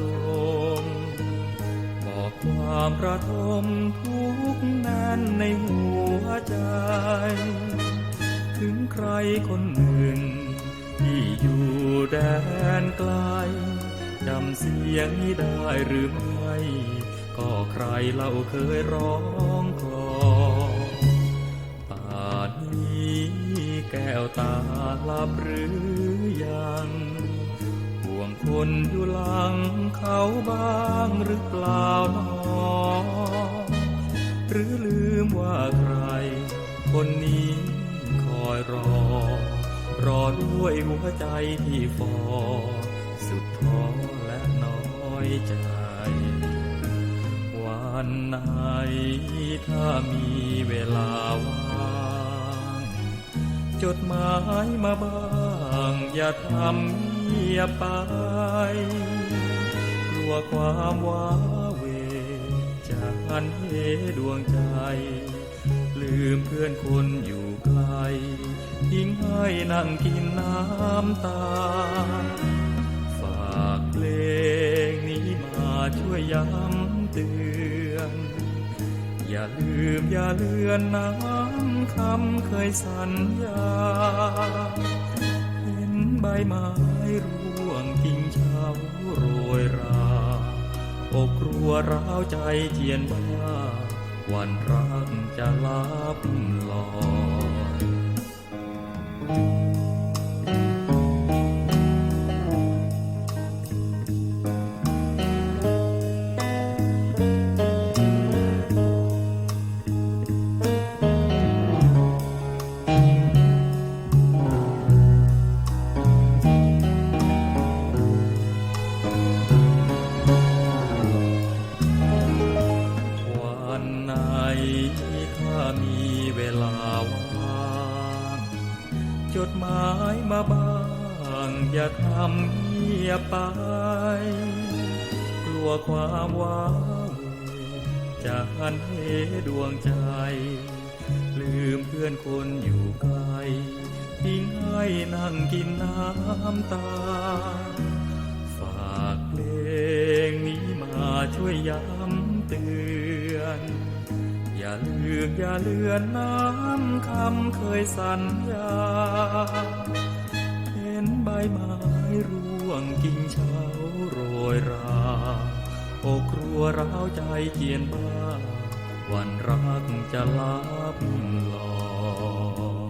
ลมบอกความประทมทุกนั้นในหัวใจ ถึงใครคนหนึ่ง ที่อยู่แดนไกลจำเสียงนี้ได้หรือไม่ ก็ใครเล่าเคยร้องคลอป่านนี้แก้วตาลับหรือยัง คนอยู่หลังเขาบ้างหรือเปล่าหนอ หรือลืมว่าใคร คนนี้คอยรอ รอด้วยหัวใจที่ฟอ สุดท้อและน้อยใจวันไหนถ้ามีเวลาว่าง จดหมายมาบ้าง อย่าทำ งียบไป กลัวความว้าเวจะหันเหดวงใจ ลืมเพื่อนคนอยู่ไกล ทิ้งให้นั่งกินน้ำตา ฝากเพลงนี้มาช่วยย้ำเตือน อย่าลืมอย่าเลือนน้ำคำเคยสัญญา ใบไม้ร่วงกิ่งเช้าโรยรา อกครัวร้าวใจเจียนบ้าวันรักจะลับลอ จดหมายมาบ้างอย่าทำเงียบไป กลัวความว้าวจะหันเหดวงใจ ลืมเพื่อนคนอยู่ไกลทิ้งให้นั่งกินน้ำตา ฝากเพลงนี้มาช่วยย้ำ อย่าลืมอย่าเลือนน้ำคำเคยสัญญา เห็นใบไม้ร่วงกิ่งเช้าโรยราอกครัวร้าวใจเจียนบ้าวันรักจะลับลอก